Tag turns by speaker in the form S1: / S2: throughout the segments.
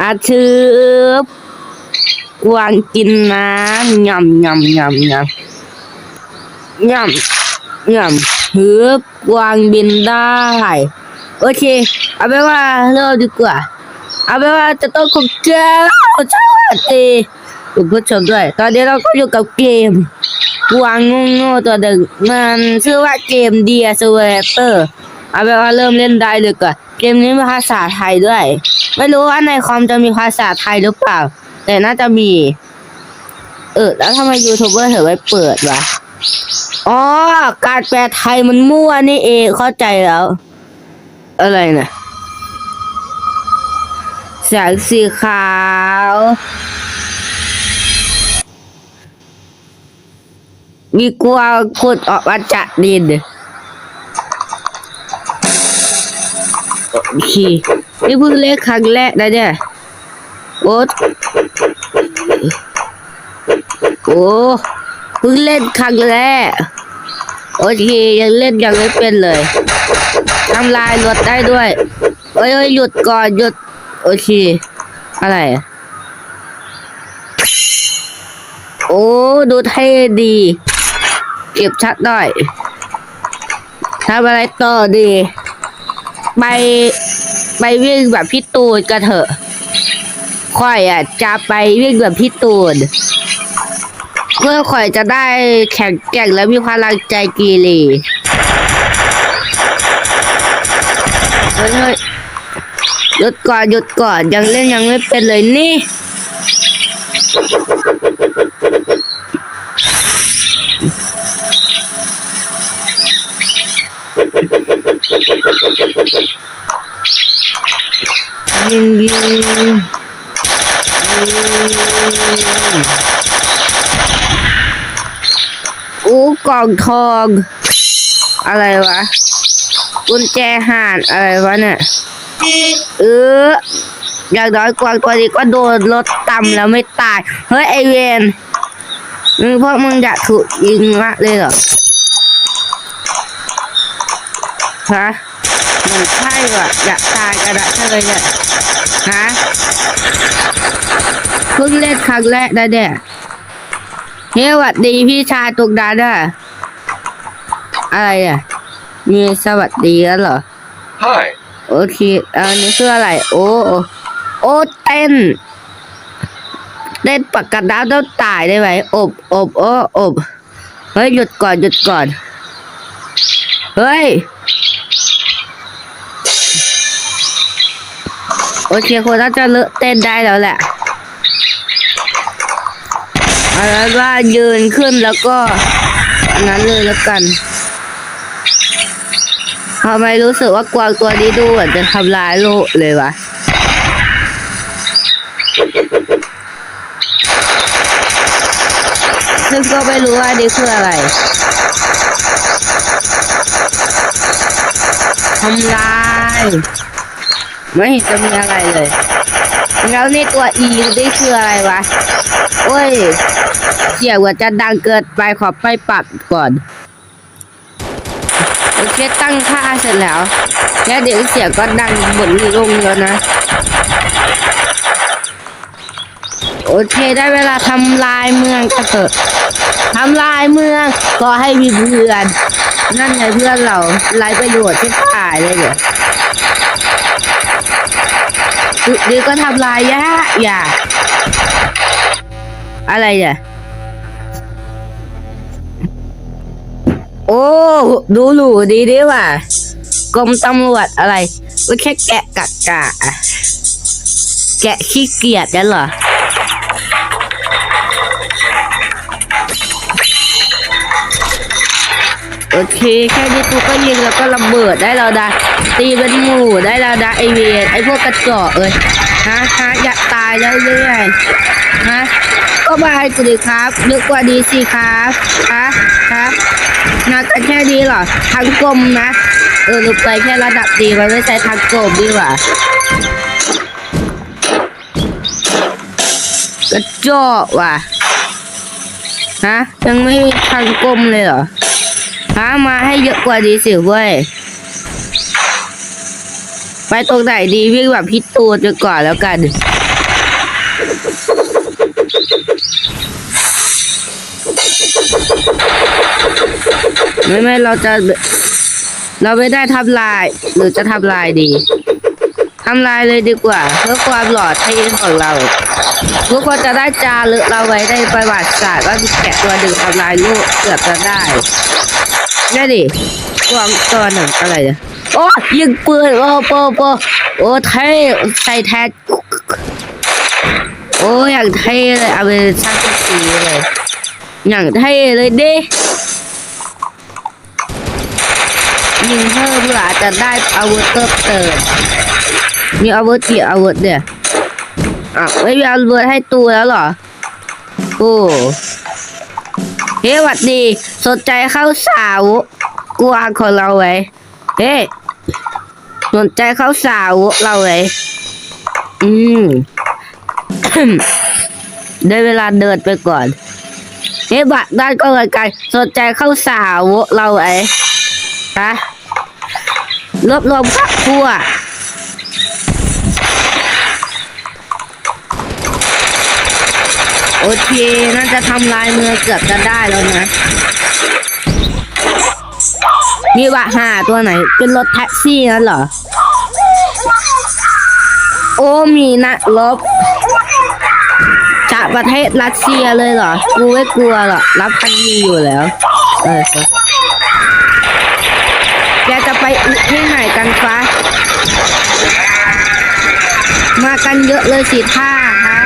S1: อาชืบกวางกินน้ำยำยำยำยำยำยำฮึบกวางบินได้ โอเค เอาไปว่าเริ่มดีกว่า เอาไปว่าจะต้องคงเจอสวัสดีคุณผู้ชมด้วย ตอนนี้เราก็อยู่กับเกมกวางโง่ตัวหนึ่งมันชื่อว่าเกมเดียสเวเตอร์ เอาเป็นว่าเริ่มเล่นได้เลยก่อน เกมนี้มีภาษาไทยด้วย ไม่รู้ว่าในคอมจะมีภาษาไทยหรือเปล่า แต่น่าจะมี เออ แล้วทำไมยูทูบเบอร์ถึงไม่เปิดวะอ๋อ การแปลไทยมันมั่วนี่เองเข้าใจแล้ว อะไรนะแสงสีขาวมีกลัวขุดออกมาจากดิน โอเคนี่เพิ่งเล่นครั้งแรกนะเนี่ยโอ้โอ้เพิ่งเล่นครั้งแรกโอเคยังเล่นยังไม่เป็นเลยทำลายรถได้ด้วยเอ้ยเอ้ยหยุดก่อนหยุดโอเคอะไรโอ้ดูเท่ดี เก็บชัดหน่อยทำอะไรต่อดี ไปไปวิ่งแบบพี่ตูนกันเถอะ ค่อยอะ จะไปวิ่งแบบพี่ตูน เพื่อค่อยจะได้แข็งแกร่งและมีพลังใจกีรีเฮ้ยเฮ้ยหยุดก่อนหยุดก่อนยังเล่นยังไม่เป็นเลยนี่ ยิงยิงอู้กล่องทอง อะไรวะ กุญแจห่านอะไรวะเนี่ย เอออย่างน้อยกวางตัวนี้ก็โดนรถต่ำแล้วไม่ตาย เฮ้ยไอเวนมึงพวกมึงอยากถูกยิงมากเลยเหรอ ฮะมันใช่ว่ะอยากตายกันอะใช่เลยเนี่ยฮะเพิ่งเล่นครั้งแรกนะเนี่ยเฮ้ยหวัดดีพี่ชายตุกดาด้ะอะไรอะ มีสวัสดีแล้วเหรอ
S2: Hi.
S1: โอเคอันนี้คืออะไรโอ้โอ้เต้น เต้นปากกาดาวต้องตายได้ไหมอบอบโอ้อบเฮ้ยหยุดก่อนหยุดก่อน เฮ้ย โอเคคนน่าจะเลอะเต้นได้แล้วแหละเอาแล้วว่ายืนขึ้นแล้วก็อันนั้นเลยแล้วกันทำไมรู้สึกว่ากวางตัวนี้ดูเหมือนจะทำลายโลกเลยวะซึ่งก็ไม่รู้ว่านี่คืออะไรทำลาย ไม่เห็นจะมีอะไรเลยแล้วนี่ตัว E นี่คืออะไรวะ โอ้ยเสียงว่าจะดังเกินไปขอไปปรับก่อนโอเคตั้งค่าเสร็จแล้ว แล้วเดี๋ยวเสียงก็ดังบนลงแล้วนะ โอเคได้เวลาทำลายเมืองกันเถอะทำลายเมืองก็ให้มีเพื่อน นั่นไงเพื่อนเราไรประโยชน์ที่ตายเลยเนี่ย จุดนี้ก็ทำลายยะอย่า อะไรเนี่ยโอ้ ดูหรูดีดีว่ะกรมตำรวจอะไรก็แค่แกะกะกะอะแกะขี้เกียจนั่นเหรอโอเค แค่นี้กูก็ยิงแล้วก็ระเบิดได้แล้วนะ ตีเป็นหมู่ได้แล้วนะไอเวนไอพวกกระจอกเอ้ยฮะฮะอยากตายแล้วเรื่อยๆฮะก็มาให้กูดิครับนึกว่าดีสิครับฮะฮะมากันแค่นี้เหรอทางกลมนะ เออลูกไปแค่ระดับดีมันไม่ใช่ทางกลมดีกว่ากระจอกว่ะฮะยังไม่มีทางกลมเลยเหรอหามาให้เยอะกว่าดีสิเว้ย ไปตรงไหนดีวิ่งแบบพี่ตูนไปก่อนแล้วกัน ไม่ไม่เราจะ เราไม่ได้ทำลาย หรือจะทำลายดีทำลายเลยดีกว่า เพื่อความหล่อเท่ของเราทุกคนจะได้จารึกเราไว้ในประวัติศาสตร์ว่ามีแกะตัวหนึ่งทำลายโลกเกือบจะได้ได้ดิตัวตัวหนึ่งอะไรเนี่ย โอ้ยิงปืนโอ้โปโปโอ้เท่ใส่แทนโอ้อย่างเท่เลยเอาไปสร้างสีเลยอย่างเท่เลยดิยิงเพิ่มเพื่ออาจะได้อาวุธเพิ่มเติมมีอาวุธกี่อาวุธเนี่ยอะไม่มีอาวุธให้ตูแล้วเหรอโอ้เฮ้หวัดดี สนใจเข้าสาวกวางของเราไว้เฮ้ สนใจเขาสาวเราไว้อืม ได้เวลาเดินไปก่อนเฮ้บัตรด้านก็เหมือนกันสนใจเข้าสาวเราไว้ฮะรวบรวมครอบครัวโอเคน่าจะทำลายเมืองเกือบจะได้แล้วนะ มีวะหาตัวไหน เป็นรถแท็กซี่นั่นเหรอ โอ้มีนะลบจากประเทศรัสเซียเลยเหรอ กูไม่กลัวหรอกรับพันยีอยู่แล้ว เออแกจะไปอึที่ไหนกันฟ้ามากันเยอะเลยสิท่าฮะ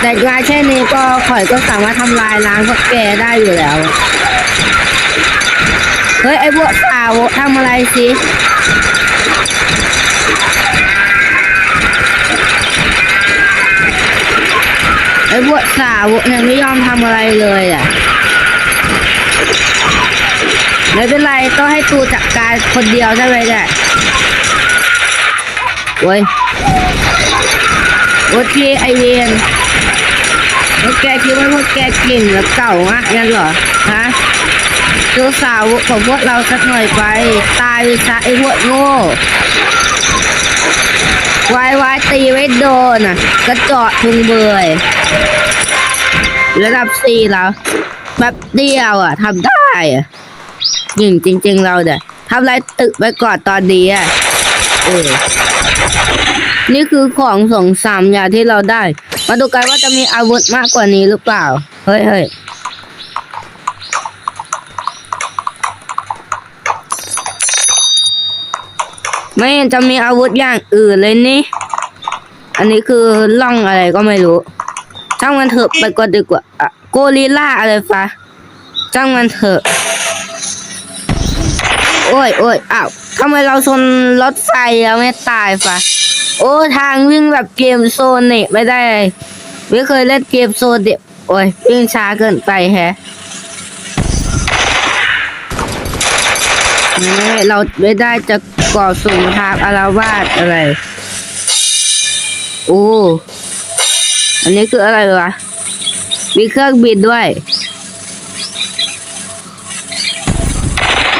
S1: แต่งานแค่นี้ก็ข่อยก็สามารถทำลายล้างพวกแกได้อยู่แล้ว เฮ้ย ไอ้พวกสาวทำอะไรสิไอ้พวกสาวเนี่ยไม่ยอมทำอะไรเลยอะไม่เป็นไรต้องให้ตูจัดการคนเดียวใช่ไหมเนี่ยโว้ยโอเคไอเวนแล้วแกคิดว่าพวกแกเก่งและเก่ามากงั้นเหรอฮะ ดูสาวของพวกเราสักหน่อยไป ตายไปซะไอพวกโง่วายวายตีไว้โดนอะกระเจาะทุงเบยระดับสี่แล้วแบบเดียวอะทำได้อะหญิงจริง ๆ เราเนี่ยทำไรตึกไปก่อนตอนนี้อะเออนี่คือของสองสามอย่างที่เราได้ มาดูกันว่าจะมีอาวุธมากกว่านี้หรือเปล่า เฮ้ยเฮ้ย ไม่เห็นจะมีอาวุธอย่างอื่นเลยนี่ อันนี้คือล่องอะไรก็ไม่รู้ช่างมันเถอะไปก่อนดีกว่าโกริล่าอะไรฟะช่างมันเถอะ โอ้ยโอ้ยอ้าวทำไมเราชนรถไฟแล้วไม่ตายฟะโอ้ทางวิ่งแบบเกมโซนนี่ไม่ได้ ไม่เคยเล่นเกมโซนเดียวโอ้ยวิ่งช้าเกินไปแฮะ ไม่เราไม่ได้จะก่อสงครามอารวาสอะไร โอ้ อันนี้คืออะไรวะ มีเครื่องบินด้วย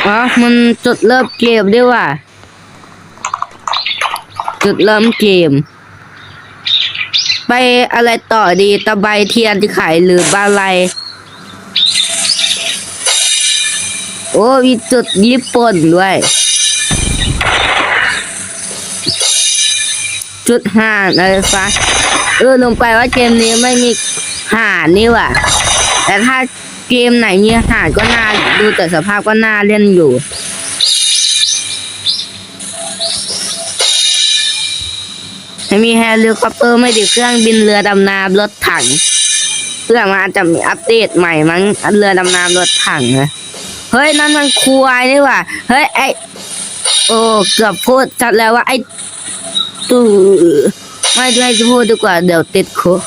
S1: อ๋อ มันจุดเริ่มเกมด้วยว่ะ จุดเริ่มเกม ไปอะไรต่อดี ตะไบเทียนจะขายหรือบาลัย อ้มีจุดญี่ปุ่นด้วย จุดห่านอะไรฟะเออลงไปว่าเกมนี้ไม่มีห่านนี่ว่ะ แต่ถ้าเกมไหนมีห่านก็น่าดูแต่สภาพก็น่าเล่นอยู่มีแฮร์ลิคอปเตอร์ไม่ดีเครื่องบินเรือดำน้ำรถถังเพื่อมาจจะมีอัปเดตใหม่มั้งเรือดำน้ำรถถังนะ เฮ้ยนั่นมันควายนี่ว่ะเฮ้ยไอโอ้เกือบพูดชัดแล้วว่าไอตู่ไม่ไม่จะพูดดีกว่าเดี๋ยวติดคุก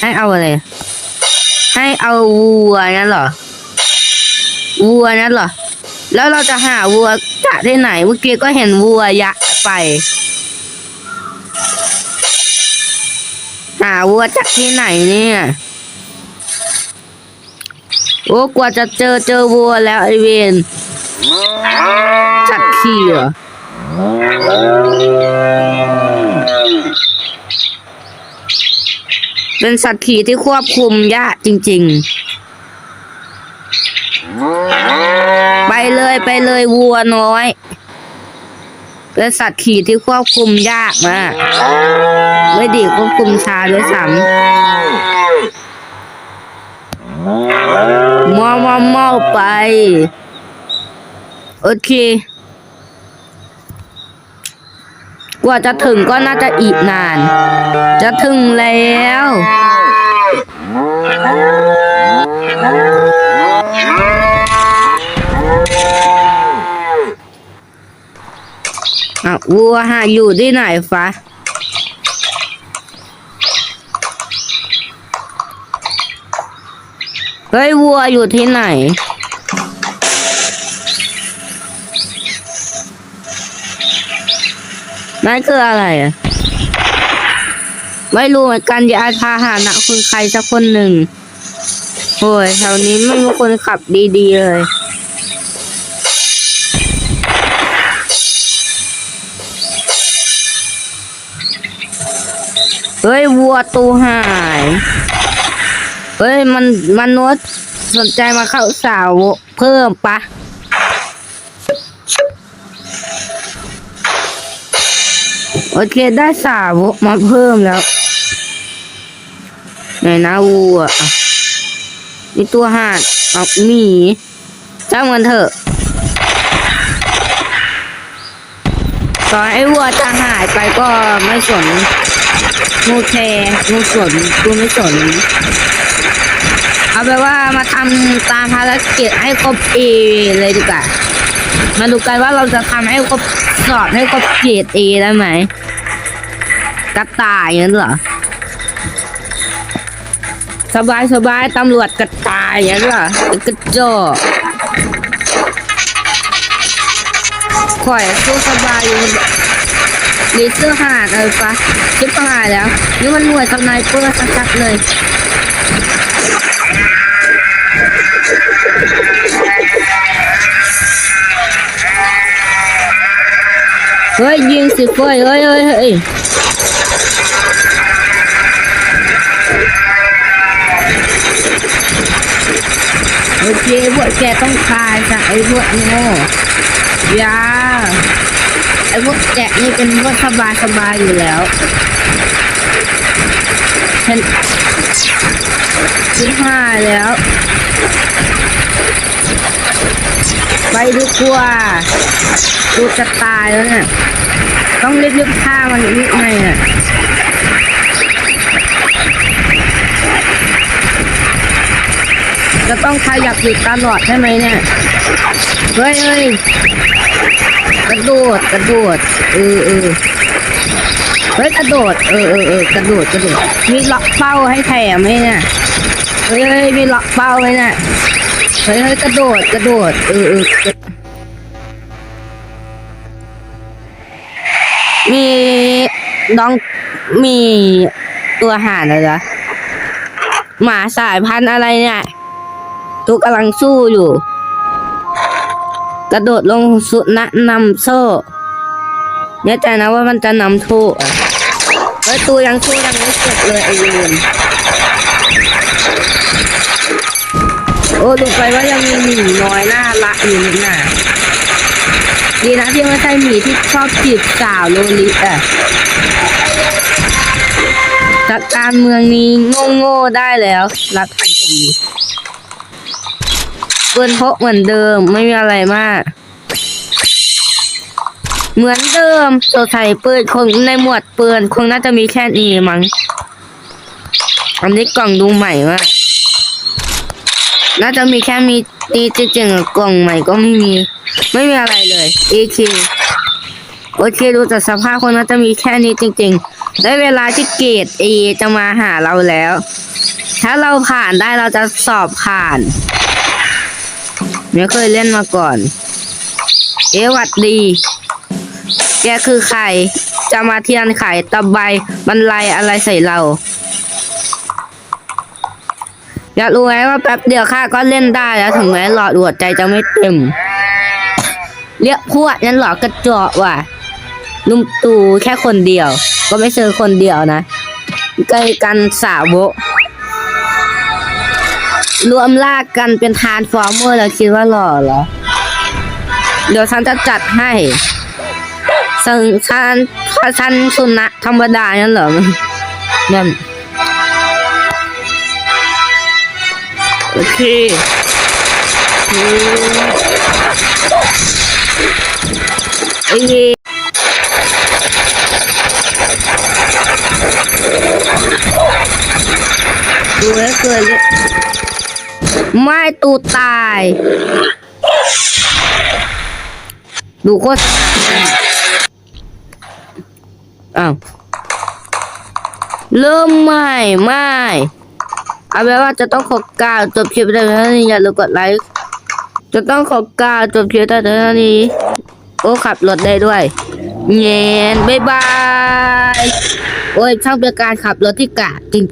S1: ให้เอาอะไร ให้เอาวัวนั่นเหรอวัวนั่นเหรอแล้วเราจะหาวัวจากที่ไหนเมื่อกี้ก็เห็นวัวยักษ์ไป หาวัวจากที่ไหนเนี่ย โอ้กว่าจะเจอเจอวัวแล้วไอเวนจัดขี่เหรอเป็นสัตว์ขี่ที่ควบคุมยากจริง ๆ ไปเลยไปเลยวัวน้อย เป็นสัตว์ขี่ที่ควบคุมยากมากไม่ดีควบคุมช้าด้วยซ้ำ มอมอมอไป โอเค กว่าจะถึงก็น่าจะอีกนาน จะถึงแล้วอะวัวหาอยู่ที่ไหนฟะ เฮ้ยวัวอยู่ที่ไหน นั่นคืออะไรอะ ไม่รู้เหมือนกันอย่าพาหานะคือใครสักคนหนึ่งโอ้ยแถวนี้ไม่มีคนขับดีๆเลยเฮ้ยวัวตูหาย เฮ้ยมันมนุษย์สนใจมาเข้าสาวเพิ่มปะโอเคได้สาวมาเพิ่มแล้วไหนนะวัวอะมีตัวห่านเอาหมีจ้างมันเถอะตอนไอ้วัวจะหายไปก็ไม่สนงูแคร์งูสนกูไม่สน เอาไปนว่ามาทำตามภารกิจให้ครบเอเลยดีกว่า มาดูกันว่าเราจะทำให้ครบสอบให้ครบเกรดเอได้ไหมกระต่ายงั้นเหรอสบายสบายตำรวจกระต่ายงั้นเหรอกระจอกข่อยสู้สบายอยู่ดีเสื้อหาดเออปะชิบหายแล้วนี่มันหน่วยสไนเปอร์ชัดๆเลย เฮ้ยยิงสิเฟ้ยเฮ้ยเฮ้ยเฮ้ยโอเคพวกแกต้องตายจากไอ้พวกโง่อยาไอ้พวกแกนี่เป็นพวกสบายสบายอยู่แล้วฉันคิดห้าแล้ว ไปดีกว่ากูจะตายแล้วเนี่ย ต้องรีบๆฆ่ามันนิดหน่อยน่ะจะต้องขยับอยู่ตลอดใช่ไหมเนี่ย เฮ้ยเฮ้ยกระโดดกระโดด เออเออเฮ้ยกระโดด เออเออเออกระโดดกระโดด มีล็อกเป้าให้แถมไหมเนี่ย เฮ้ยเฮ้ยมีล็อกเป้าไหมเนี่ย ฮ้ยเฮ้ยกระโดดกระโดด เออเออมีน้องมีตัวห่านอะไรนะหมาสายพันธุ์อะไรเนี่ยตัวกำลังสู้อยู่ กระโดดลงสุนัขนำโซ่แน่ใจนะว่ามันจะนำโซ่อะเฮ้ยตัวยังสู้ยังไม่เสร็จเลยไอ้ยืน โอ้ดูไปว่ายังมีหมีน้อยน่ารักอยู่นี่น่ะดีนะที่ไม่ใช่หมีที่ชอบจีบสาวโลลิอะจากการเมืองนี้โง่ๆได้แล้ว รักทันทีปืนพกเหมือนเดิมไม่มีอะไรมาก เหมือนเดิมตัวใส่ปืนคงในหมวดปืนคงน่าจะมีแค่นี้มั้งอันนี้กล่องดูใหม่มาก น่าจะมีแค่มีนี่จริงๆกล่องใหม่ก็ไม่มี ไม่มีอะไรเลย AK โอเคดูจากสภาพคนน่าจะมีแค่นี้จริงๆ ได้เวลาที่เกรด A จะมาหาเราแล้ว ถ้าเราผ่านได้เราจะสอบผ่าน ไม่เคยเล่นมาก่อน เอวัดดี แกคือใคร จะมาเทียนไขตะไบบรรลัยอะไรใส่เรา อยากรู้ไหมว่าแป๊บเดียวข้าก็เล่นได้แล้วถึงแม้หลอดหัวใจจะไม่เต็ม เรียกพวกนั้นหลอกกระจอกว่ะลุงตูแค่คนเดียว ก็ไม่เชิงคนเดียวนะใกล้กันสาวกรวมลากกันเป็นทานฟอร์เมอร์แล้วคิดว่าหล่อเหรอ เดี๋ยวฉันจะจัดให้ซึ่งฉันฉันสุนัขธรรมดานั่นเหรอนั่น โอเคอืมไอ้นี่ดูแล้วเกินเลยไม่ตูตาย ดูโคตรอ้าวเริ่มใหม่ไม่ เอาเป็นว่าจะต้องขอกล่าวจบคลิปแต่เท่านี้อย่าลืมกดไลค์จะต้องขอกล่าวจบคลิปแต่เท่านี้โอ้ขับรถได้ด้วยเย็นบ๊ายบายโอ้ยช่างเป็นการขับรถที่กะจริงๆ